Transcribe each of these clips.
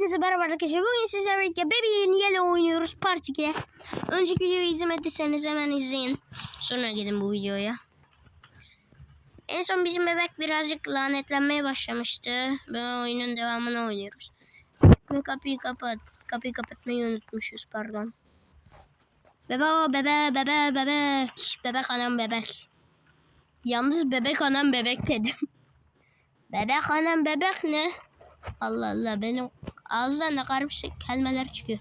Hepinize merhaba arkadaşlar. Bugün sizlerle birlikte Baby in Yellow oynuyoruz Part 2. Önceki videoyu izlemediyseniz hemen izleyin. Sonra gidin bu videoya. En son bizim bebek birazcık lanetlenmeye başlamıştı. Ve oyunun devamını oynuyoruz. Ve kapıyı kapat. Kapıyı kapatmayı unutmuşuz pardon. Bebe bebe bebe bebek. Bebek anam bebek. Yalnız bebek anam bebek dedim. bebek anam bebek ne? Allah Allah benim ağızdan ne karışık kelimeler çıkıyor.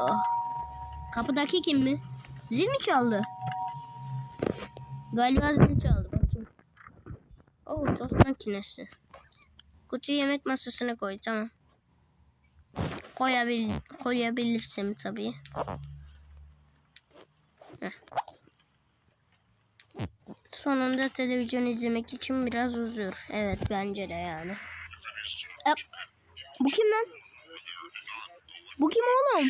Oh. Kapıdaki kim mi? Zil mi çaldı? Galiba zil çaldı bakayım. Oh tost makinesi. Kutuyu yemek masasına koy tamam. Koyabil koyabilirsem tabii. Heh. Sonunda televizyon izlemek için biraz uzuyor. Evet bence de yani. Bu kim lan? Bu kim oğlum?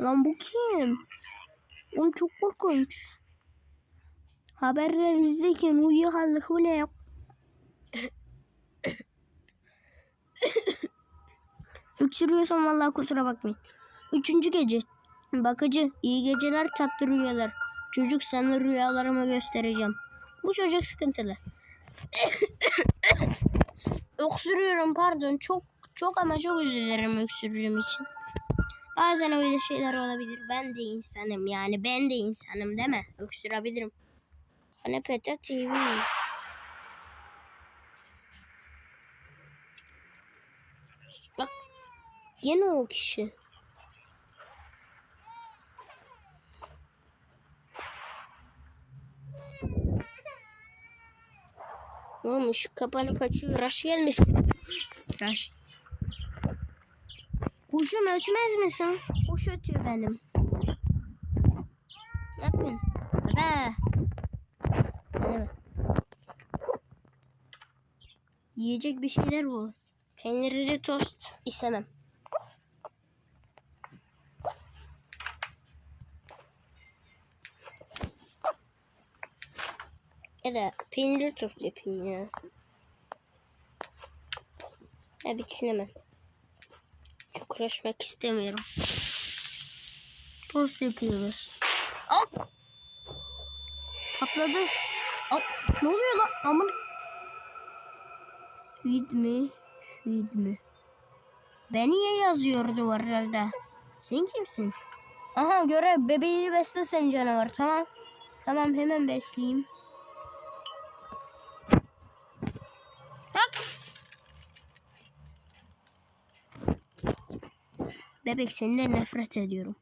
Lan bu kim? Oğlum çok korkunç. Haberler izlerken uyuyakaldık bu ne ya? Öksürüyorsam vallahi kusura bakmayın. Üçüncü gece. Bakıcı iyi geceler tatlı rüyalar. Çocuk sana rüyalarımı göstereceğim. Bu çocuk sıkıntılı. Öksürüyorum pardon. Çok çok ama çok üzülürüm öksürüğüm için. Bazen öyle şeyler olabilir. Ben de insanım yani. Ben de insanım değil mi? Öksürebilirim. Hani Peta TV. Bak. Yine o kişi. Ne olmuş? Kapanıp açıyor. Raş gelmesin. Raş. Kuşum ötmez misin? Kuş ötüyor benim. Bebe. Bebe. Yiyecek bir şeyler bul. Peynirli tost istemem. Da peynirli tost yapayım ya. Ya bitsin hemen. Çok uğraşmak istemiyorum. Tost yapıyoruz. Al. Patladı. Al. Ne oluyor lan? Aman. Feed mi? Feed mi? Beni niye yazıyor duvarlarda? Sen kimsin? Aha görev bebeğini besle sen canavar tamam. Tamam hemen besleyeyim. Bebek senden nefret ediyorum.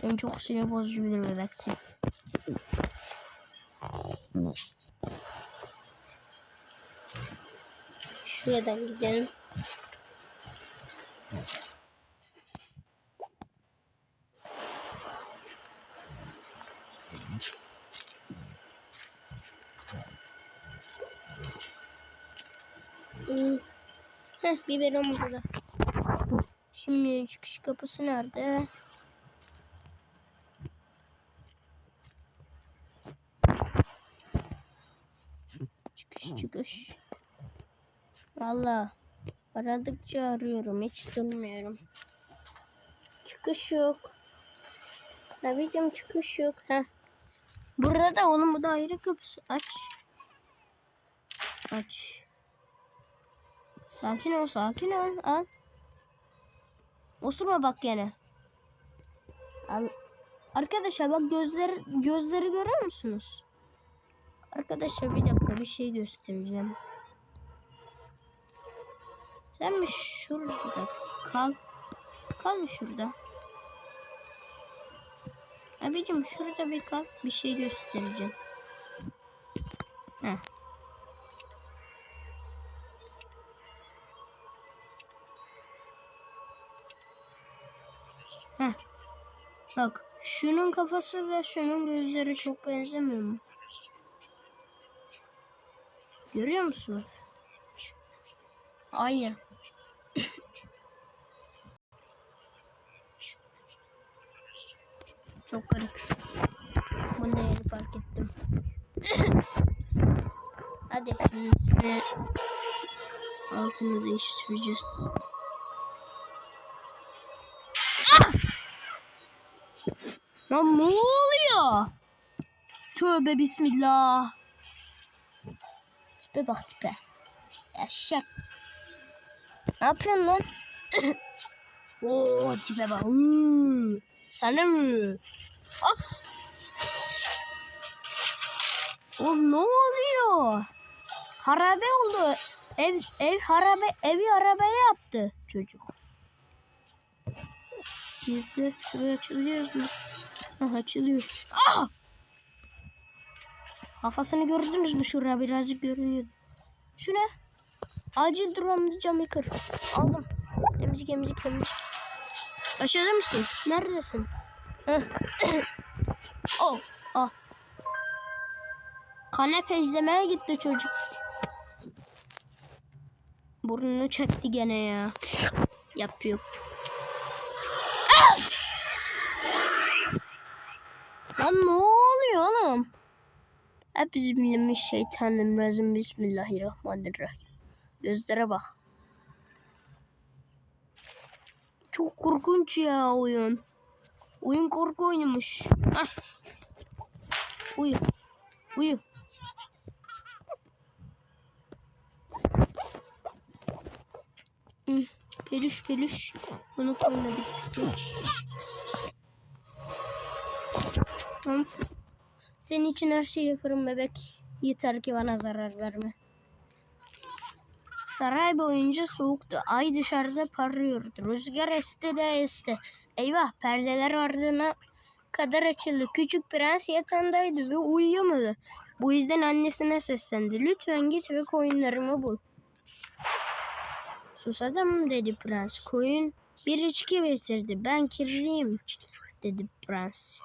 Sen çok sinir bozucu bir bebeksin. Şuradan gidelim. Hmm. Heh, biberon burada. Şimdi çıkış kapısı nerede? Çıkış çıkış. Valla aradıkça arıyorum hiç durmuyorum. Çıkış yok. Ne bileyim çıkış yok. Heh. Burada da onun bu da ayrı kapısı. Aç. Aç. Sakin ol sakin ol. Al. Osurma bak gene. Al. Arkadaşlar bak gözleri gözleri görüyor musunuz? Arkadaşlar bir dakika bir şey göstereceğim. Sen mi şurada kal? Kal mı şurada? Abicim şurada bir kal. Bir şey göstereceğim. Heh. Bak şunun kafası ve şunun gözleri çok benzemiyor mu? Görüyor musun? Aynı. çok garip. Da yeni fark ettim. Hadi şimdi Altını değiştireceğiz. Lan ne oluyor? Tövbe bismillah. Tipe bak tipe. Eşek. Ne yapıyorsun lan? Oo tipe bak. Sana mı? Bak. Oğlum ne oluyor? Harabe oldu. Ev ev harabe evi arabaya yaptı çocuk. Gizli şuraya açabiliyoruz mu? Ha, açılıyor. Ah! Kafasını gördünüz mü şuraya birazcık görünüyor. Şu ne? Acil durumda cam yıkır. Aldım. Emzik emzik emzik. Aşağıda mısın? Neredesin? Oh. Ah. Kanepe izlemeye gitti çocuk. Burnunu çekti gene ya. Yapıyor. Ah! Lan ne oluyor oğlum? Hep bilmiş şeytanirracim. Bismillahirrahmanirrahim. Gözlere bak. Çok korkunç ya oyun. Oyun korku oyunmuş. Hah. Uyu. Uyu. Hı, Peluş peluş. Bunu koymadık. Tamam. Senin için her şeyi yaparım bebek. Yeter ki bana zarar verme. Saray boyunca soğuktu. Ay dışarıda parlıyordu. Rüzgar esti de esti. Eyvah perdeler ardına kadar açıldı. Küçük prens yatağındaydı ve uyuyamadı. Bu yüzden annesine seslendi. Lütfen git ve koyunlarımı bul. Susadım dedi prens. Koyun bir içki getirdi. Ben kirliyim dedi prens.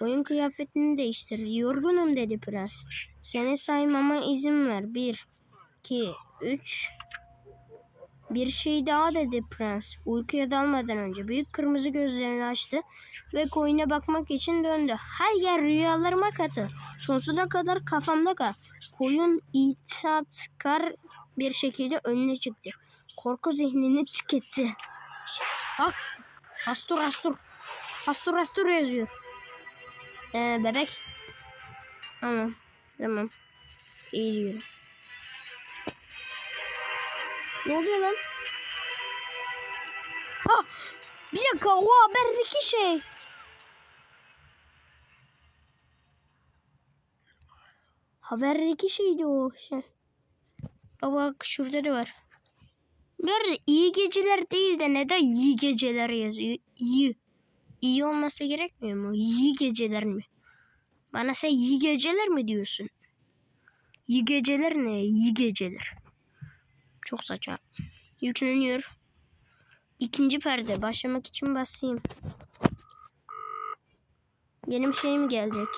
Koyun kıyafetini değiştir. Yorgunum dedi prens. Seni saymama izin ver. Bir, iki, üç. Bir şey daha dedi prens. Uykuya dalmadan önce büyük kırmızı gözlerini açtı ve koyuna bakmak için döndü. Hay gel rüyalarıma katıl. Sonsuza kadar kafamda kal. Koyun itaatkar bir şekilde önüne çıktı. Korku zihnini tüketti. Bak. Astur astur. Astur astur yazıyor. Ee, bebek. Tamam. Tamam. İyi diyorum. Ne oluyor lan? Ha! Bir dakika o haberdeki şey. Haberdeki şeydi o şey. Bak şurada da var. Bir iyi geceler değil de neden iyi geceler yazıyor? İyi. İyi olması gerekmiyor mu? İyi geceler mi? Bana sen iyi geceler mi diyorsun? İyi geceler ne? İyi geceler. Çok saçma. Yükleniyor. İkinci perde. Başlamak için basayım. Yeni bir şey mi gelecek?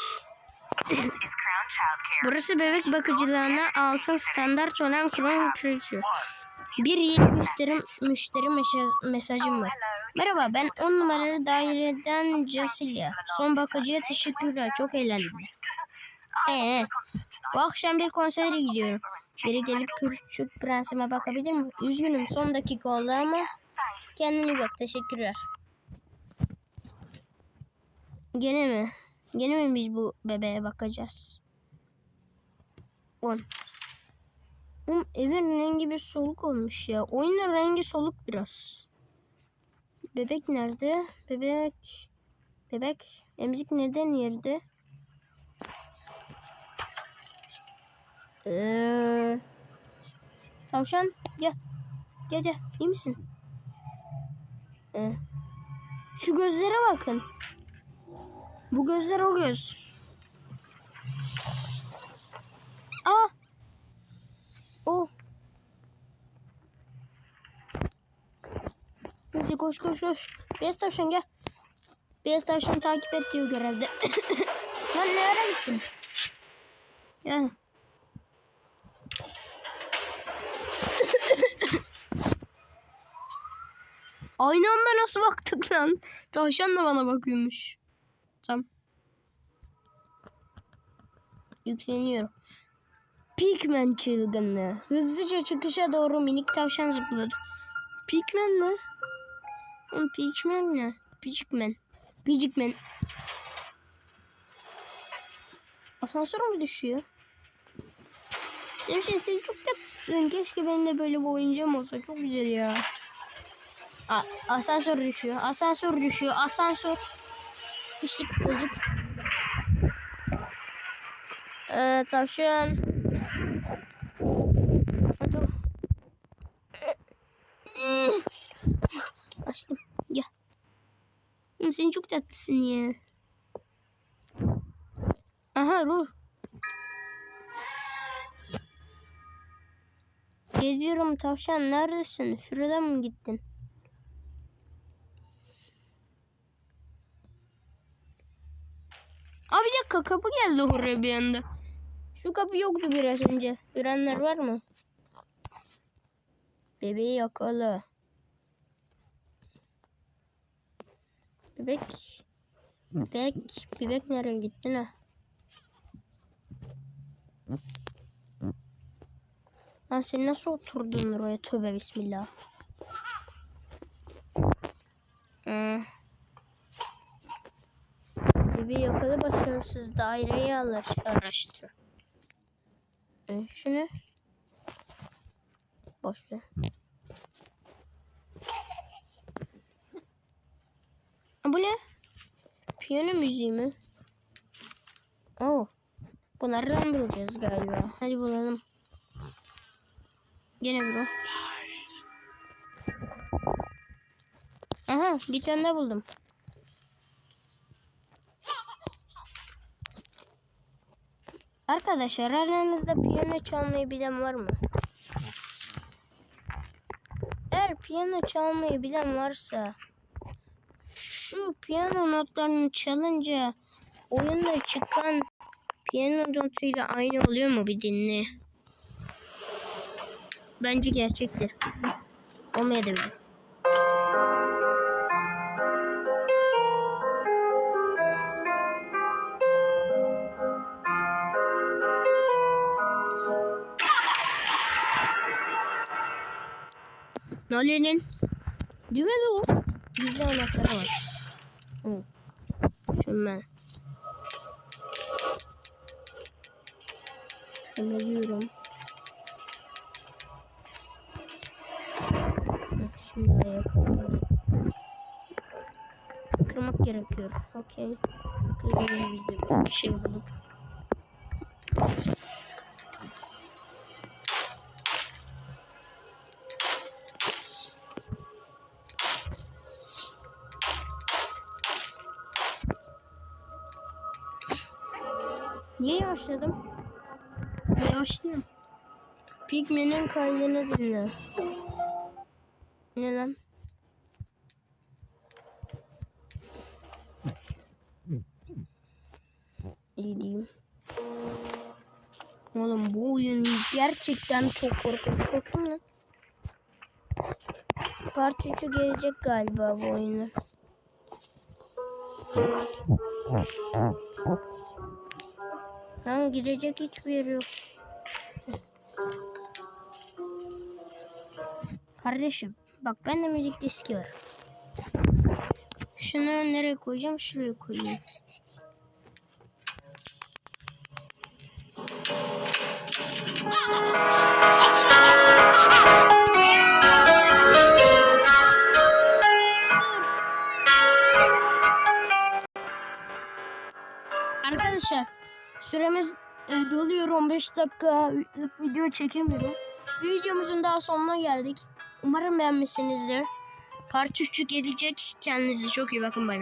Burası bebek bakıcılığına altın standart olan Crown Creature. Bir yeni müşteri, müşteri mesajım var. Merhaba ben 10 numaralı daireden Cecilia. Son bakıcıya teşekkürler. Çok eğlendim. Ee, bu akşam bir konsere gidiyorum. Biri gelip küçük prensime bakabilir mi? Üzgünüm son dakika oldu ama kendine bak teşekkürler. Gene mi? Gene mi biz bu bebeğe bakacağız? 10. Oğlum evin rengi bir soluk olmuş ya. Oyunun rengi soluk biraz. Bebek nerede? Bebek. Bebek. Emzik neden yerde? Ee, tavşan gel. Gel gel. İyi misin? Ee, şu gözlere bakın. Bu gözler o göz. Aa. O. Neyse koş koş koş. Beyaz tavşan gel. Beyaz tavşan takip et diyor görevde. Lan ne ara gittin? Gel. Aynı anda nasıl baktık lan? Tavşan da bana bakıyormuş. Tamam. Yükleniyorum. Pigman çılgınlığı. Hızlıca çıkışa doğru minik tavşan zıpladı. Pigman ne? Pigman ne? Pigman. Pigman. Asansör mü düşüyor? Devşin sen çok tatlısın. Keşke benim de böyle bir oyuncağım olsa. Çok güzel ya. A asansör düşüyor. Asansör düşüyor. Asansör. Sıçtık öldük. Ee, tavşan. Ha, dur. Açtım. Gel. Oğlum sen çok tatlısın ya. Aha ruh. Geliyorum tavşan neredesin? Şuradan mı gittin? Abi bir dakika kapı geldi oraya bir anda. Şu kapı yoktu biraz önce. Görenler var mı? Bebeği yakala. Bebek. Bebek. Bebek nereye gitti ne? Lan sen nasıl oturdun oraya? Tövbe bismillah. Hmm. Bebeği yakala başarısız daireyi araş- araştır. Ee, şunu boş ver. Aa, bu ne? Piyano müziği mi? Oo. Bunlardan bulacağız galiba. Hadi bulalım. Gene bro. Aha bir tane daha buldum. Arkadaşlar aranızda piyano çalmayı bilen var mı? Eğer piyano çalmayı bilen varsa şu piyano notlarını çalınca oyunda çıkan piyano notuyla aynı oluyor mu bir dinle. Bence gerçektir. Olmayabilir. Lan? Düğme bu. Gizli anahtarı var. Hı. Diyorum. Hı, Şimdi ayağa. Kırmak gerekiyor. Okey. Kırıyoruz biz bir şey bulup. Niye yavaşladım? Yavaşlıyorum. Pigmenin kaydını dinle. Ne lan? İyi diyeyim. Oğlum bu oyun gerçekten çok korkunç. Korktum lan. Part 3'ü gelecek galiba bu oyunun. Lan gidecek hiçbir yer yok. Kardeşim bak bende müzik diski var. Şunu nereye koyacağım? Şuraya koyayım. Süremiz e, doluyor 15 dakikalık video çekemiyorum. Bir videomuzun daha sonuna geldik. Umarım beğenmişsinizdir. Part 3'ü gelecek. Kendinize çok iyi bakın bay bay.